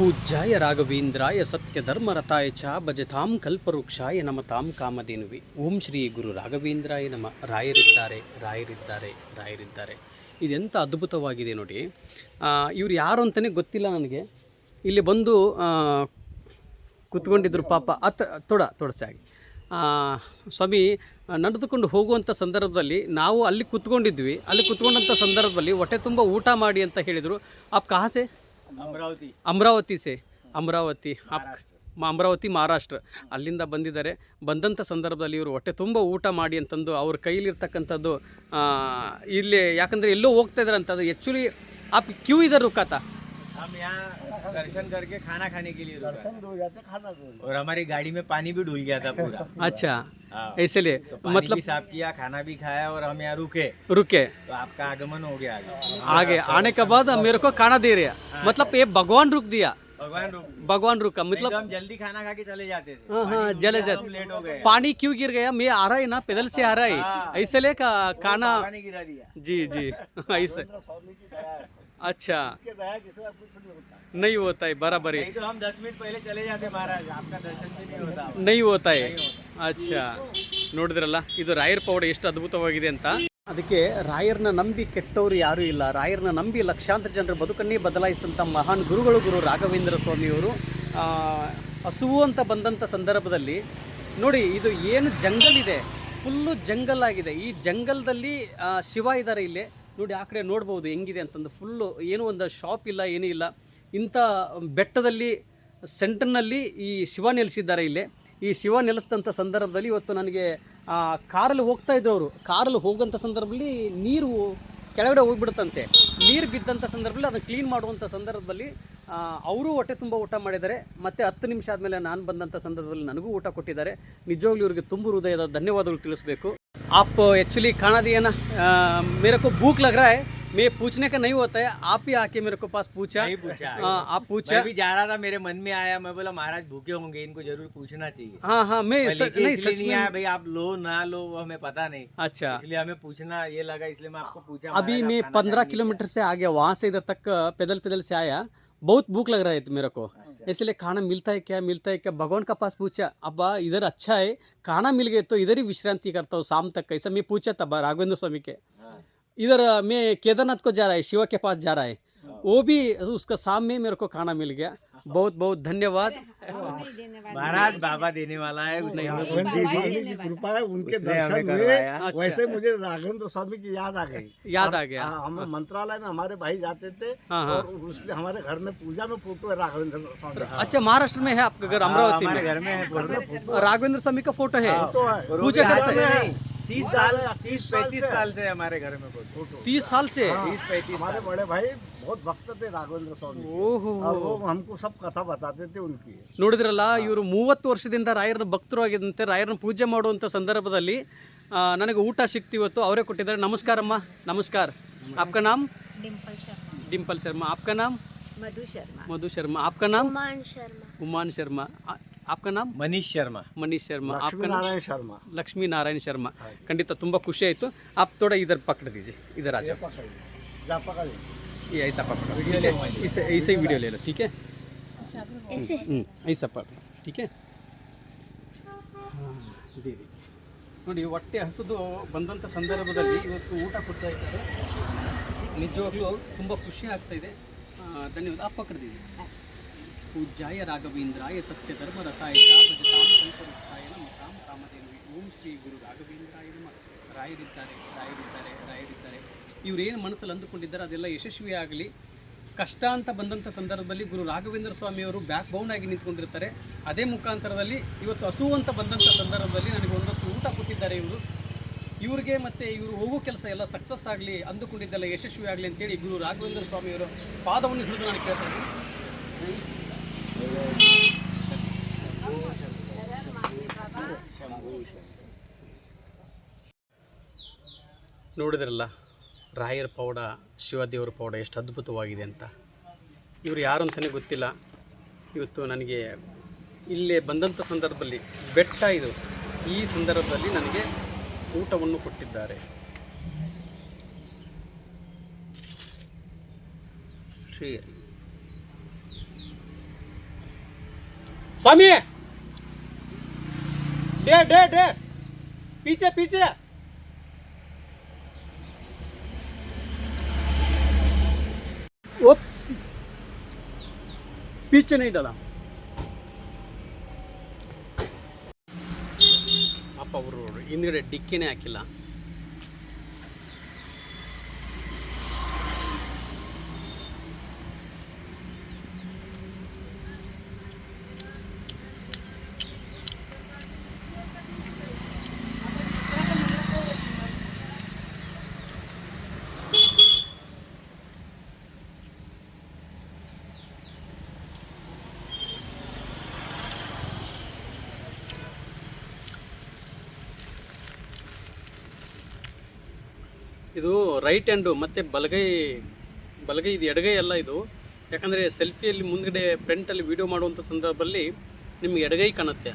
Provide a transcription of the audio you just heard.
ಪೂಜ್ಯಾಯ ರಾಘವೇಂದ್ರಾಯ ಸತ್ಯಧರ್ಮರಥಾಯ ಚ ಭಜತಾಂ ಕಲ್ಪವೃಕ್ಷಾಯ ನಮತಾಂ ಕಾಮಧೇನುವಿ. ಓಂ ಶ್ರೀ ಗುರು ರಾಘವೇಂದ್ರಾಯ ನಮ. ರಾಯರಿದ್ದಾರೆ ರಾಯರಿದ್ದಾರೆ ರಾಯರಿದ್ದಾರೆ. ಇದೆಂಥ ಅದ್ಭುತವಾಗಿದೆ ನೋಡಿ. ಇವ್ರು ಯಾರು ಅಂತಲೇ ಗೊತ್ತಿಲ್ಲ ನನಗೆ. ಇಲ್ಲಿ ಬಂದು ಕೂತ್ಕೊಂಡಿದ್ರು ಪಾಪ. ಅತ್, ತೊಡ ತೊಡಸಾಗಿ ಸ್ವಾಮಿ, ನಡೆದುಕೊಂಡು ಹೋಗುವಂಥ ಸಂದರ್ಭದಲ್ಲಿ ನಾವು ಅಲ್ಲಿ ಕೂತ್ಕೊಂಡಿದ್ವಿ. ಅಲ್ಲಿ ಕೂತ್ಕೊಂಡಂಥ ಸಂದರ್ಭದಲ್ಲಿ ಹೊಟ್ಟೆ ತುಂಬ ಊಟ ಮಾಡಿ ಅಂತ ಹೇಳಿದರು. ಆ ಕಹಾಸೆ? अमरावती ಅಮರಾವತಿ ಸೆ ಅಮರಾವತಿ ಆಪ್ ಮ- ಅಮರಾವತಿ ಮಹಾರಾಷ್ಟ್ರ ಅಲ್ಲಿಂದ ಬಂದಿದ್ದಾರೆ ಬಂದಂಥ ಸಂದರ್ಭದಲ್ಲಿ ಇವರು ಹೊಟ್ಟೆ ತುಂಬ ಊಟ ಮಾಡಿ ಅಂತಂದು ಅವ್ರ ಕೈಲಿರ್ತಕ್ಕಂಥದ್ದು ಆ, ಇಲ್ಲಿ ಯಾಕಂದರೆ ಎಲ್ಲೋ ಹೋಗ್ತಾ ಇದ್ದಾರೆ ಅಂತ ಅದು ಆ್ಯಕ್ಚುಲಿ ಆಪ್ ಕ್ಯೂ ಇದ್ದಾರೆ ರುಕಾತ हम यहाँ दर्शन करके खाना खाने के लिए रुका दर्शन भी हो जाते खाना भी हो जाता और हमारी गाड़ी में पानी भी डूल गया था पूरा अच्छा हाँ, इसलिए तो मतलब साफ़ किया खाना भी खाया और हम यहाँ रुके। रुके। तो आपका आगमन हो गया आगे। आगे आने के बाद मेरे को खाना दे रहे हैं। मतलब ये भगवान रुक दिया। भगवान रुक भगवान रुका मतलब मतलब हम जल्दी खाना खा के चले जाते थे। हाँ हाँ जले जल लेट हो गए। पानी क्यों गिर गया? मैं आ रहा है ना पैदल से आ रहा है। इसलिए का खाना गिरा दिया। जी जी। ऐसे। है स्वामी की दया है। अच्छा उसके दया के सिवा कुछ नहीं होता नहीं होता है बराबर है नहीं तो हम दस मिनट पहले चले जाते महाराज आपका दर्शन भी नहीं होता ನೈ ಓದ್ತಾ ಅಚ್ಚಾ ನೋಡಿದ್ರಲ್ಲ ಇದು ರಾಯರ್ ಪೌಡ ಎಷ್ಟು ಅದ್ಭುತವಾಗಿದೆ ಅಂತ ಅದಕ್ಕೆ ರಾಯರ್ನ ನಂಬಿ ಕೆಟ್ಟವರು ಯಾರೂ ಇಲ್ಲ ರಾಯರ್ನ ನಂಬಿ ಲಕ್ಷಾಂತರ ಜನರ ಬದುಕನ್ನೇ ಬದಲಾಯಿಸಿದಂಥ ಮಹಾನ್ ಗುರುಗಳು ಗುರು ರಾಘವೇಂದ್ರ ಸ್ವಾಮಿಯವರು ಆ, ಹಸುವು ಅಂತ ಬಂದಂಥ ಸಂದರ್ಭದಲ್ಲಿ ನೋಡಿ ಇದು ಏನು ಜಂಗಲ್ ಇದೆ ಫುಲ್ಲು ಜಂಗಲ್ ಆಗಿದೆ ಈ ಜಂಗಲ್ದಲ್ಲಿ ಆ, ಶಿವ ಇದ್ದಾರೆ ಇಲ್ಲಿ ನೋಡಿ, ಆ ಕಡೆ ನೋಡ್ಬೋದು ಹೆಂಗಿದೆ ಅಂತಂದು ಫುಲ್ಲು ಏನೂ ಒಂದು ಶಾಪ್ ಇಲ್ಲ, ಏನೂ ಇಲ್ಲ. ಇಂಥ ಬೆಟ್ಟದಲ್ಲಿ, ಸೆಂಟರ್ನಲ್ಲಿ ಈ ಶಿವ ನೆಲೆಸಿದ್ದಾರೆ ಇಲ್ಲಿ. ಈ ಶಿವ ನೆಲೆಸಿದಂಥ ಸಂದರ್ಭದಲ್ಲಿ ಇವತ್ತು ನನಗೆ ಕಾರಲ್ಲಿ ಹೋಗ್ತಾ ಇದ್ರು ಅವರು. ಕಾರಲ್ಲಿ ಹೋಗೋಂಥ ಸಂದರ್ಭದಲ್ಲಿ ನೀರು ಕೆಳಗಡೆ ಹೋಗ್ಬಿಡುತ್ತಂತೆ. ನೀರು ಬಿದ್ದಂಥ ಸಂದರ್ಭದಲ್ಲಿ ಅದನ್ನು ಕ್ಲೀನ್ ಮಾಡುವಂಥ ಸಂದರ್ಭದಲ್ಲಿ ಅವರು ಹೊಟ್ಟೆ ತುಂಬ ಊಟ ಮಾಡಿದ್ದಾರೆ. ಮತ್ತು ಹತ್ತು ನಿಮಿಷ ಆದಮೇಲೆ ನಾನು ಬಂದಂಥ ಸಂದರ್ಭದಲ್ಲಿ ನನಗೂ ಊಟ ಕೊಟ್ಟಿದ್ದಾರೆ. ನಿಜವಾಗ್ಲೂ ಇವರಿಗೆ ತುಂಬ ಹೃದಯದ ಧನ್ಯವಾದಗಳು ತಿಳಿಸ್ಬೇಕು. आप एक्चुअली खाना दिया ना आ, मेरे को भूख लग रहा है मैं पूछने का नहीं होता है आप ही आके मेरे को पास पूछा। नहीं पूछा। हाँ आप पूछा। मैं भी जा रहा था मेरे मन में आया मैं बोला महाराज भूखे होंगे इनको ज़रूर पूछना चाहिए। हाँ हाँ मैं मैं स- नहीं सच नहीं आया भाई आप लो ना लो वो हमें पता नहीं। अच्छा। इसलिए हमें पूछना ये लगा इसलिए मैं आपको पूछा अभी मैं पंद्रह किलोमीटर से आ गया वहाँ से इधर तक पैदल पैदल से आया। बहुत भूख लग रहा है मेरे को। इसलिए खाना मिलता है क्या? मिलता है क्या? भगवान का पास पूछा अब इधर अच्छा है खाना मिल गए तो इधर ही विश्रांति करता हूँ शाम तक। ऐसा मैं पूछा था राघवेंद्र स्वामी के हाँ। इधर मैं केदारनाथ को जा रहा है शिवा के पास जा रहा है। वो भी उसका शाम में मेरे को खाना मिल गया। बहुत बहुत धन्यवाद। महाराज बाबा देने वाला है उसने की कृपा है उनके दर्शन। हुए। वैसे मुझे राघवेंद्र स्वामी की याद आ गई। याद आ गया। हाँ, हम मंत्रालय में हमारे भाई जाते थे हाँ, हाँ। और उसके हमारे घर में पूजा में फ़ोटो है राघवेंद्र स्वामी। अच्छा महाराष्ट्र में है आपका घर अमरावती में? घर में है राघवेंद्र स्वामी का फ़ोटो है? है पूजा करते हैं? नहीं तीस साल तीस तीस साल पैंतीस से। साल से हमारे घर में फोटो तीस साल से तीस पैंतीस हमारे बड़े भाई बहुत भक्त थे राघवेंद्र स्वामी के। ओहो और वो हमको सब कथा बताते थे उनकी ನೋಡಿದ್ರಲ್ಲ ಇವರು ಮೂವತ್ತು ವರ್ಷದಿಂದ ರಾಯರನ್ನ ಭಕ್ತರು ಆಗಿದ್ದಂತೆ ರಾಯರನ್ನ ಪೂಜೆ ಮಾಡುವಂಥ ಸಂದರ್ಭದಲ್ಲಿ ಆ, ನನಗೆ ಊಟ ಸಿಕ್ತು ಇವತ್ತು ಅವರೇ ಕೊಟ್ಟಿದ್ದಾರೆ ನಮಸ್ಕಾರಮ್ಮ ನಮಸ್ಕಾರ आपका नाम डिम्पल शर्मा डिम्पल शर्मा आपका नाम मधु शर्मा मधु शर्मा आपका नाम उमान शर्मा उमान शर्मा आ- आपका नाम मनीष शर्मा मनीष शर्मा आपका लक्ष्मी नाम नारायण शर्मा लक्ष्मी नारायण शर्मा ಖಂಡಿತ ತುಂಬ ಖುಷಿ ಆಯಿತು आप थोड़ा इधर पकड़ दीजिए इधर आ जाओ पकड़िए जा पकड़िए ये ऐसा पकड़ो ठीक है इसे ऐसे ही वीडियो ले लो ठीक है ऐसे ಹ್ಞೂ ಐದು ಸಪಾಟ್ ಟೀಕೆ ಇದೆ ಇದೆ. ನೋಡಿ ಹೊಟ್ಟೆ ಹಸಿದು ಬಂದಂಥ ಸಂದರ್ಭದಲ್ಲಿ ಇವತ್ತು ಊಟ ಕೊಡ್ತಾ ಇದ್ದಾರೆ ನಿಜವಾಗ್ಲೂ ತುಂಬ ಖುಷಿ ಆಗ್ತಾ ಇದೆ ಆ, ಧನ್ಯವಾದ ಅಪ್ಪ ಕರೆದಿದೆ ಪೂಜ್ಯಾಯ ರಾಘವೇಂದ್ರಾಯ ಸತ್ಯ ಧರ್ಮ ರಥಾಯ ಭಜತಾಂ ನಮತಾಂ ಕಾಮಧೇನುವೆ. ಓಂ ಶ್ರೀ ಗುರು ರಾಘವೇಂದ್ರಾಯ ನಮ. ರಾಯರಿದ್ದಾರೆ ರಾಯರಿದ್ದಾರೆ ರಾಯರಿದ್ದಾರೆ. ಇವರೇನು ಮನಸ್ಸಲ್ಲಿ ಅಂದುಕೊಂಡಿದ್ದಾರೆ, ಅದೆಲ್ಲ ಯಶಸ್ವಿಯಾಗಲಿ ಕಷ್ಟ ಅಂತ ಬಂದಂಥ ಸಂದರ್ಭದಲ್ಲಿ ಗುರು ರಾಘವೇಂದ್ರ ಸ್ವಾಮಿಯವರು ಬ್ಯಾಕ್ ಬೌಂಡ್ ಆಗಿ ನಿಂತ್ಕೊಂಡಿರ್ತಾರೆ. ಅದೇ ಮುಖಾಂತರದಲ್ಲಿ ಇವತ್ತು ಹಸು ಅಂತ ಬಂದಂಥ ಸಂದರ್ಭದಲ್ಲಿ ನನಗೆ ಒಂದೊತ್ತು ಊಟ ಕೊಟ್ಟಿದ್ದಾರೆ ಇವರು. ಇವ್ರಿಗೆ ಮತ್ತು ಇವರು ಹೋಗೋ ಕೆಲಸ ಎಲ್ಲ ಸಕ್ಸಸ್ ಆಗಲಿ, ಅಂದುಕೊಂಡಿದ್ದೆಲ್ಲ ಯಶಸ್ವಿ ಆಗಲಿ ಅಂತೇಳಿ ಗುರು ರಾಘವೇಂದ್ರ ಸ್ವಾಮಿಯವರು ಪಾದವನ್ನು ಹಿಡಿದು ನಾನು ಕೇಳ್ತಾ ನೋಡಿದ್ರಲ್ಲ, ರಾಯರ ಪೌಡ ಶಿವದೇವರ ಪೌಡ ಎಷ್ಟು ಅದ್ಭುತವಾಗಿದೆ ಅಂತ. ಇವರು ಯಾರು ಅಂತಲೇ ಗೊತ್ತಿಲ್ಲ. ಇವತ್ತು ನನಗೆ ಇಲ್ಲೇ ಬಂದಂಥ ಸಂದರ್ಭದಲ್ಲಿ ಬೆಟ್ಟ ಇದು, ಈ ಸಂದರ್ಭದಲ್ಲಿ ನನಗೆ ಊಟವನ್ನು ಕೊಟ್ಟಿದ್ದಾರೆ. ಶ್ರೀ ಸ್ವಾಮಿ ಡೇ ಡೇ ಡೇ ಪೀಚೆ ಪೀಚೆ ಓ ಪೀಚೆ नहीं डाला ಅಪ್ಪ ಅವರು ಹಿಂದ್ಗಡೆ ಡಿಕ್ಕಿನೇ ಹಾಕಿಲ್ಲ ಇದು ರೈಟ್ ಹ್ಯಾಂಡು ಮತ್ತು ಬಲಗೈ ಬಲಗೈ ಇದು ಎಡಗೈ ಅಲ್ಲ ಇದು. ಯಾಕಂದರೆ ಸೆಲ್ಫಿಯಲ್ಲಿ ಮುಂದ್ಗಡೆ ಫ್ರಂಟಲ್ಲಿ ವೀಡಿಯೋ ಮಾಡುವಂಥ ಸಂದರ್ಭದಲ್ಲಿ ನಿಮಗೆ ಎಡಗೈ ಕಾಣುತ್ತೆ.